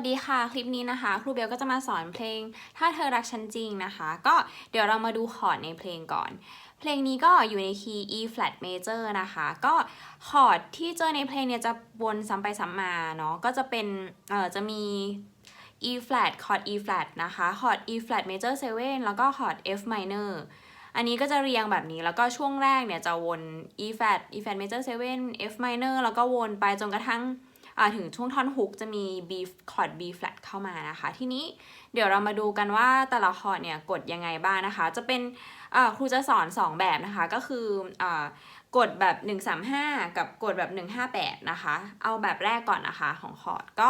วัสดีค่ะ คลิปนี้นะคะ ครูเบลก็จะมาสอนเพลง ถ้าเธอรักฉันจริงนะคะ ก็เดี๋ยวเรามาดูคอร์ดในเพลงก่อน เพลงนี้ก็อยู่ในคีย์ E flat major นะคะ ก็คอร์ดที่เจอในเพลงเนี่ยจะวนซ้ำไปซ้ำมาเนาะก็จะเป็นเอ่อจะมี E flat คอร์ด E flat นะคะคอร์ด E flat major 7 แล้วก็คอร์ด F minor อันนี้ก็จะเรียงแบบนี้แล้วก็ช่วงแรกเนี่ยจะวน E flat E flat major 7 F minor แล้วก็วนไปจนกระทั่ง ถึงช่วงท่อนฮุกจะมี B คอร์ด B flat เข้ามานะคะ ทีนี้เดี๋ยวเรามาดูกันว่าแต่ละคอร์ดเนี่ยกดยังไงบ้างนะคะ จะเป็นครูจะสอน 2 แบบนะคะ ก็คืออกดแบบ 135 กับกดแบบ 158 นะคะ เอาแบบแรกก่อนนะคะของคอร์ดก็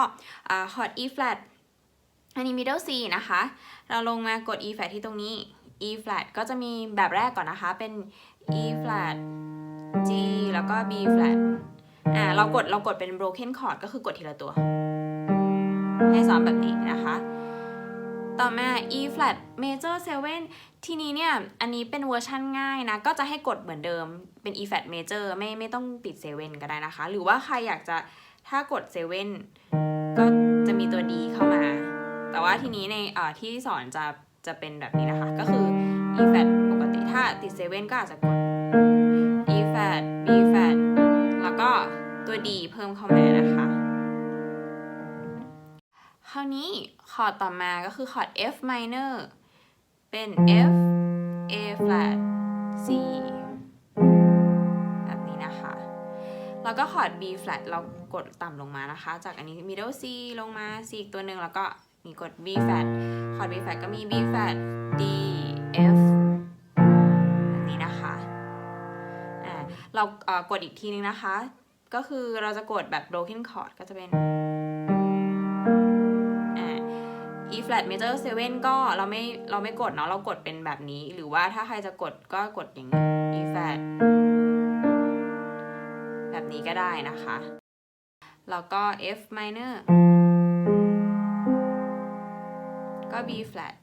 คอร์ด E flat อันนี้ middle C นะคะ เราลงมากด E flat ที่ตรงนี้ E flat ก็จะมีแบบแรกก่อนนะคะ เป็น E flat G แล้วก็ B flat อ่าเรากดเรากดเป็น broken chord ก็คือกดทีละตัว ให้ซ้อมแบบนี้นะคะ ต่อมา E flat major 7 ทีนี้เนี่ย อันนี้เป็นเวอร์ชั่นง่ายนะ ก็จะให้กดเหมือนเดิมเป็น E flat major ไม่ไม่ต้องติด 7 ก็ได้นะคะ หรือว่าใครอยากจะถ้ากด 7 ก็จะมีตัว D เข้ามา แต่ว่าทีนี้ในอ่อที่สอนจะจะเป็นแบบนี้นะคะ ก็คือ E flat ปกติถ้าติด 7 ก็อาจจะกด E flat B flat ก็ตัว D เพิ่มเข้ามานะคะคราวนี้คอร์ดต่อมาก็คือคอร์ด F minor เป็น F A flat C แบบนี้นะคะ แล้วก็คอร์ด B flat เรากดต่ำลงมานะคะ จากอันนี้ middle C ลงมา C อีกตัวหนึ่งแล้วก็มีกด B flat คอร์ด B flat ก็มี B flat D F เรากดอีกทีนึงนะคะ ก็คือเราจะกดแบบ broken chord ก็จะเป็นอ่า E flat major 7 ก็เราไม่เราไม่กดเนาะเรากดเป็นแบบนี้ หรือว่าถ้าใครจะกดก็กดอย่างนี้ E flat แบบนี้ก็ได้นะคะ แล้วก็ F minor ก็ B flat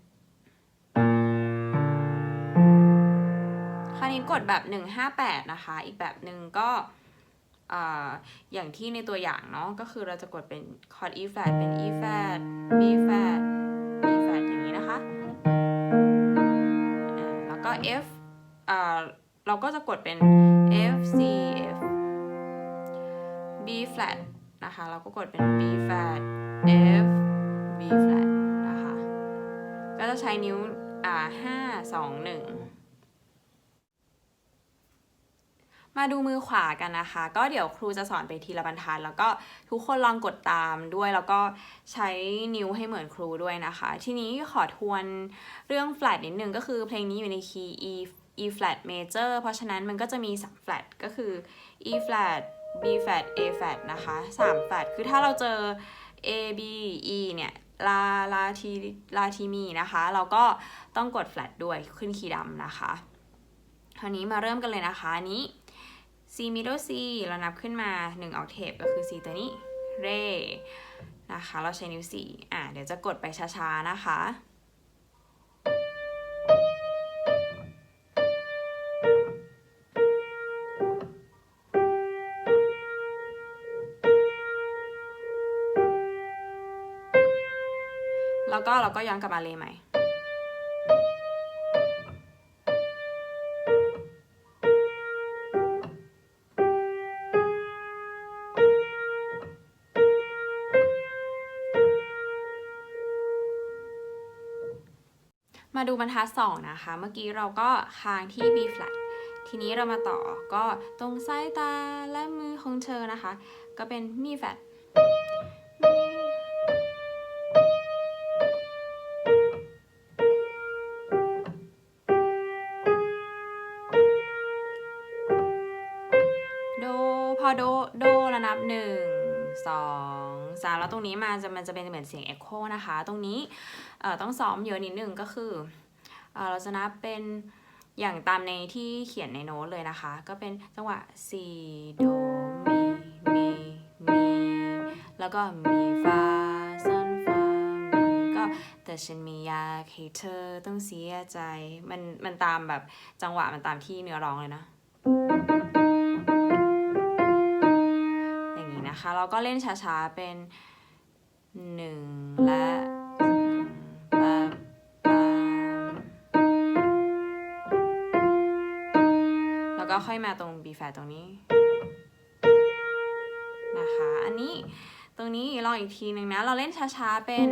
นี้กดแบบ 158 นะคะ อีกแบบหนึ่งก็ออย่างที่ในตัวอย่างเนาะก็คือเราจะกดเป็นคอร์ด E flat เป็น E flat B flat B flat อย่างนี้นะคะ แล้วก็ F อ่าเราก็จะกดเป็น F C F B flat นะคะ เราก็กดเป็น B flat F B flat นะคะ ก็จะใช้นิ้ว อ่าห้าสองหนึ่ง มาดูมือขวากันนะคะ ก็เดี๋ยวครูจะสอนไปทีละบรรทัดแล้วก็ทุกคนลองกดตามด้วย แล้วก็ใช้นิ้วให้เหมือนครูด้วยนะคะ ทีนี้ขอทวนเรื่อง flat นิดนึงก็คือเพลงนี้อยู่ในคีย์ E E flat major เพราะฉะนั้นมันก็จะมี3 flat ก็คือ E flat B flat A flat นะคะ3 flat คือถ้าเราเจอ A B E เนี่ยลาลาทีลาทีมีนะคะ เราก็ต้องกด flat ด้วยขึ้นคีย์ดำนะคะคราวนี้มาเริ่มกันเลยนะคะอันนี้ C middle C เรานับขึ้นมา1 octave ก็คือ C ตัวนี้ Re นะคะ เราใช้นิ้ว 4 อะ เดี๋ยวจะกดไปช้าๆ นะคะ แล้วก็เราก็ย้อนกลับมาเลใหม่ มาดูบรรทัดสองนะคะ เมื่อกี้เราก็ค้างที่ B flat ทีนี้เรามาต่อก็ตรงสายตาและมือของเธอนะคะ ก็เป็นมี flat โมันจะเป็นเหมือนเสียงเอ็กโคนะคะ ตรงนี้ต้องซ้อมเยอะนิดนึงก็คือเอเราจะนับเป็นอย่างตามในที่เขียนในโน้ตเลยนะคะ ก็เป็นจังหวะ C โดมีมีมีแล้วก็มีฟาซอนฟามีก็แต่ฉันมีอยากให้เธอต้องเสียใจ มันมันตามแบบจังหวะมันตามที่เนื้อร้องเลยนะอย่างนี้นะคะ เราก็เล่นช้าๆเป็น หนึ่งและแปมแปมแล้วก็ค่อยมาตรง B flat ตรงนี้นะคะ อันนี้ตรงนี้ลองอีกทีหนึ่งนะ เราเล่นช้าๆเป็น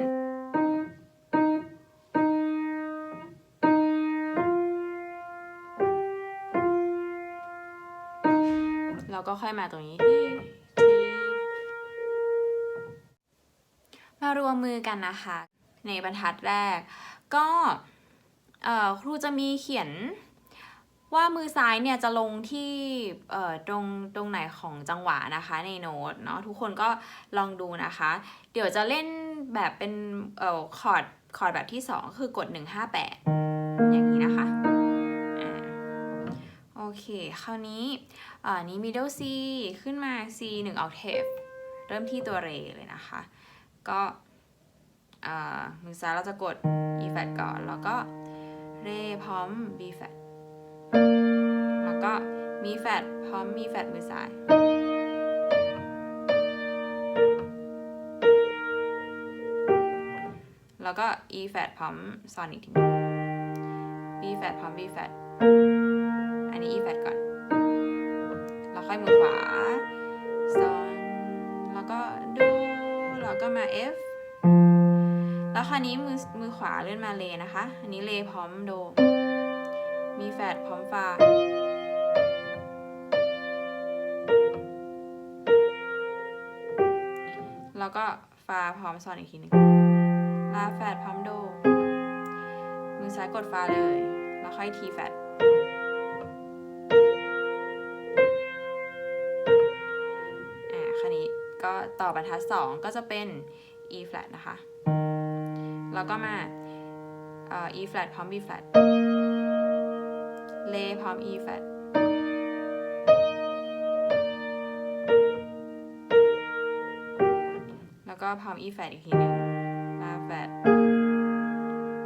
เราก็ค่อยมาตรงนี้ มือกันนะคะ ในบรรทัดแรก ก็ครูจะมีเขียนว่ามือซ้ายเนี่ยจะลงที่ตรงตรงไหนของจังหวะนะคะในโน้ตเนาะทุกคนก็ลองดูนะคะ เดี๋ยวจะเล่นแบบเป็นออคอร์ดคอร์ดแบบที่ 2 คือกด 158 อย่างนี้นะคะอโอเค คราวนี้อ่านี้ middle C ขึ้นมา C 1 octave เริ่มที่ตัวเรเลยนะคะ ก็ มือซ้ายเราจะกด E flat ก่อน แล้วก็เรพร้อม B flat แล้วก็มีแฟดพร้อมมีแฟดมือซ้าย แล้วก็ E แฟดพร้อมซอนอีกที B แฟดพร้อม B แฟดอันนี้ E แฟดก่อน แล้วค่อยมือขวาซอนแล้วก็ดู แล้วก็มา F แล้วคราวนี้มือมือขวาเลื่อนมาเลนะคะ อันนี้เลพร้อมโด มีแฟดพร้อมฟาแล้วก็ฟาพร้อมซอนอีกทีหนึ่งลาแฟดพร้อมโด มือซ้ายกดฟาเลย แล้วค่อยทีแฟดอ่าคันนี้ก็ต่อบรรทัดสองก็จะเป็น E flat นะคะ แล้วก็มา E flat พร้อม B flat เลพร้อม E flat แล้วก็พร้อม E flat อีกทีหนึ่งลาแฟด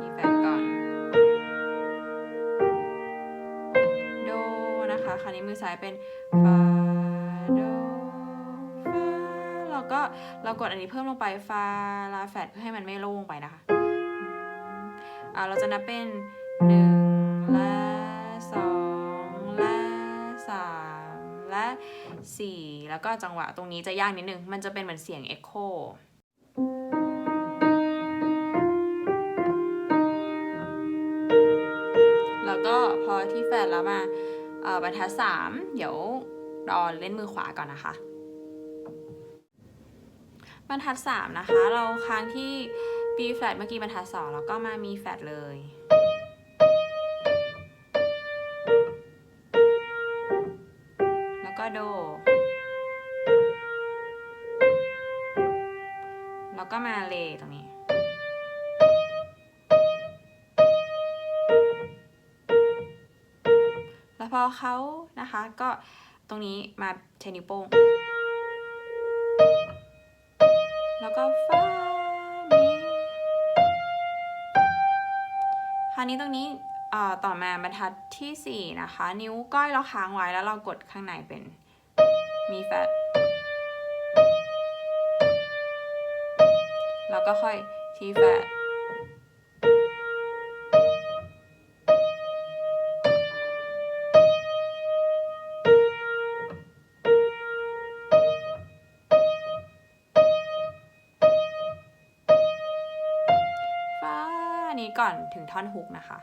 E flat ก่อน โดนะคะ คราวนี้มือซ้ายเป็นฟาโดฟาแล้วก็เรากดอันนี้เพิ่มลงไปฟาลาแฟดเพื่อให้มันไม่โล่งไปนะคะ อ่าเราจะนับเป็นหนึ่งและสองและสามและสี่แล้วก็จังหวะตรงนี้จะยากนิดนึง มันจะเป็นเหมือนเสียงเอ็กโคแล้วก็พอที่แฟดแล้วมาบรรทัดสามเดี๋ยวรอเล่นมือขวาก่อนนะคะ บรรทัดสามนะคะ เราค้างที่ B flat เมื่อกี้บรรทัดสองแล้วก็มามีแฟดเลย แล้วก็โด แล้วก็มาเลตรงนี้ แล้วพอเขานะคะก็ตรงนี้มาเทนิโป้ง ราวนี้ตรงนี้ต่อมาบรรทัดที่ 4 นะคะ นิ้วก้อยเราค้างไว้แล้วเรากดข้างในเป็นมีแฟดแล้วก็ค่อยทีแฟด ท่อนฮุกนะคะ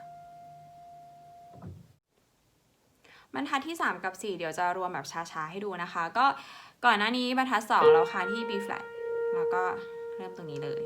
บรรทัดที่ 3 กับ 4 เดี๋ยวจะรวมแบบช้าๆให้ดูนะคะ ก็ก่อนหน้านี้บรรทัด 2 เราค้างที่ B flat แล้วก็เริ่มตรงนี้เลย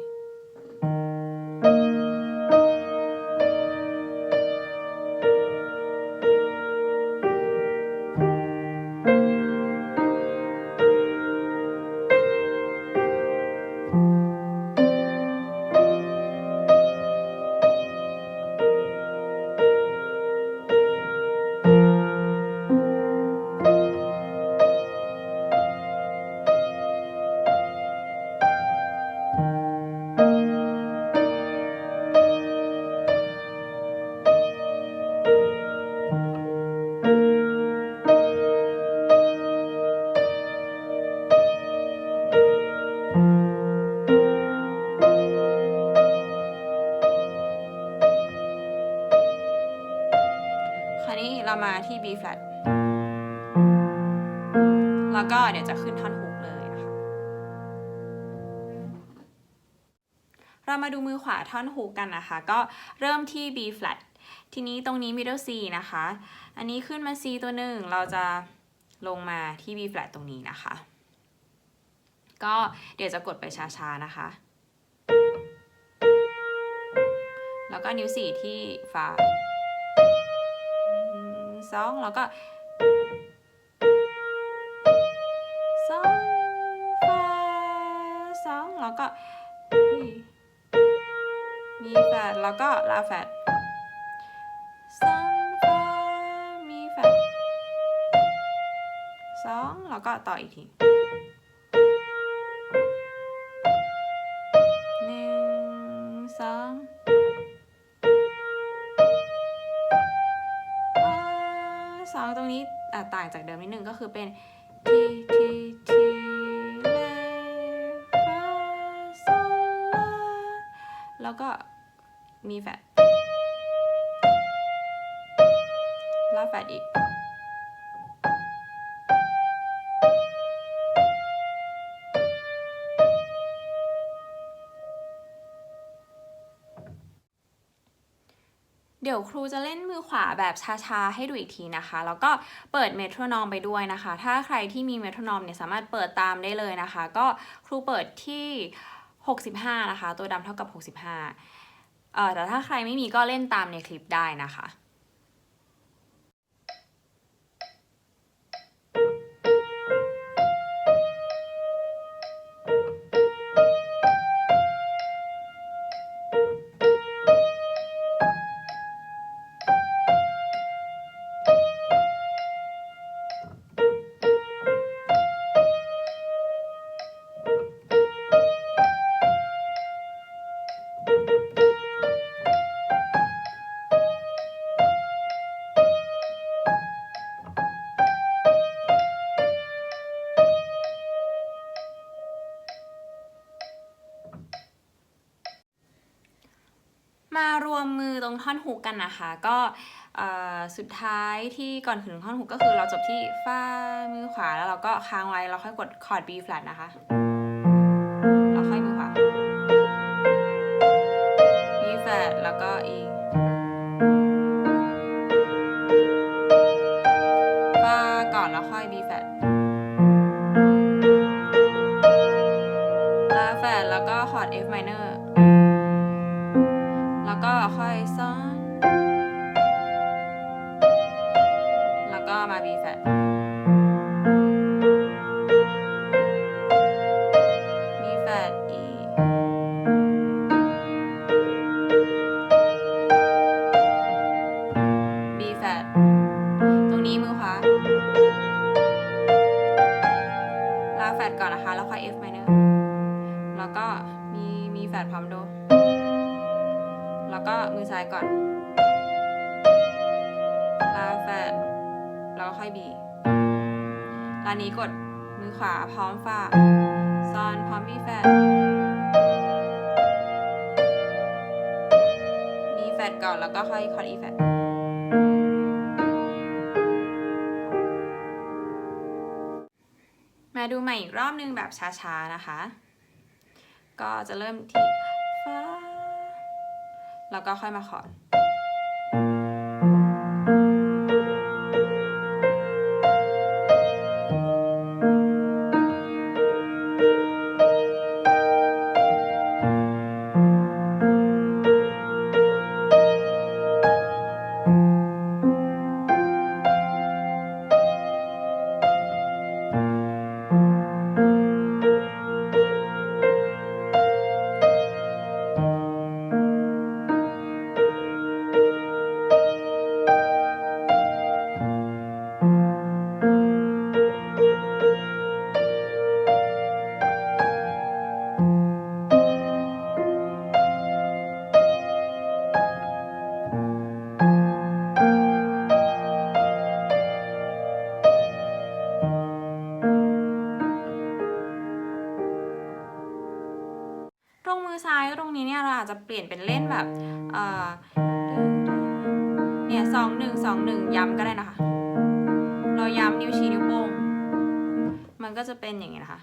จะขึ้นท่อนฮุกเลยนะคะเรามาดูมือขวาท่อนฮุกกันนะคะ ก็เริ่มที่ B flat ทีนี้ตรงนี้ middle C นะคะ อันนี้ขึ้นมา C ตัวหนึ่งเราจะลงมาที่ B flat ตรงนี้นะคะ ก็เดี๋ยวจะกดไปช้าๆนะคะ แล้วก็นิ้วสี่ที่ฟ้าสองแล้วก็ สองแล้วก็มีแฟดแล้วก็ลาแฟดสองฟามีแฟดสองแล้วก็ต่ออีกทีหนึ่งสองสองตรงนี้ต่างจากเดิมนิดนึงก็คือเป็นทีทีที มีแฟดลาแฟดอีก เดี๋ยวครูจะเล่นมือขวาแบบช้าๆ ให้ดูอีกทีนะคะ แล้วก็เปิดเมโทรนอมไปด้วยนะคะ ถ้าใครที่มีเมโทรนอมเนี่ยสามารถเปิดตามได้เลยนะคะ ก็ครูเปิดที่ 65 นะคะ ตัวดำเท่ากับ 65 แต่ถ้าใครไม่มีก็เล่นตามในคลิปได้นะคะ ท่อนฮุกกันนะคะ ก็สุดท้ายที่ก่อนถึงท่อนฮุกก็คือเราจบที่ฟ้ามือขวาแล้วเราก็ค้างไว้เราค่อยกดคอร์ด B flat นะคะ เราค่อยมือขวา B flat แล้วก็ E ฟ้าก่อนแล้วค่อย B flat B flat B flat E B flat ตรงนี้มือขวาลาแฟดก่อนนะคะ แล้วค่อย F minor แล้วก็มีมีแฟดพร้อมโด แล้วก็มือซ้ายก่อน ลาแฟด แล้วก็ค่อยบีลานนี้กดมือขวาพร้อมฝ่าซอนพร้อมบีแฟดมีแฟดก่อนแล้วก็ค่อยคอร์ดอีแฟดมาดูใหม่อีกรอบนึงแบบช้าๆนะคะ ก็จะเริ่มที่ฟ้าแล้วก็ค่อยมาคอร์ด มือซ้ายตรงนี้เนี่ยเราอาจจะเปลี่ยนเป็นเล่นแบบเอ่อเนี่ยสองหนึ่งสองหนึ่งย้ำก็ได้นะคะ เราย้ำนิ้วชี้นิ้วโป้งมันก็จะเป็นอย่างนี้นะคะ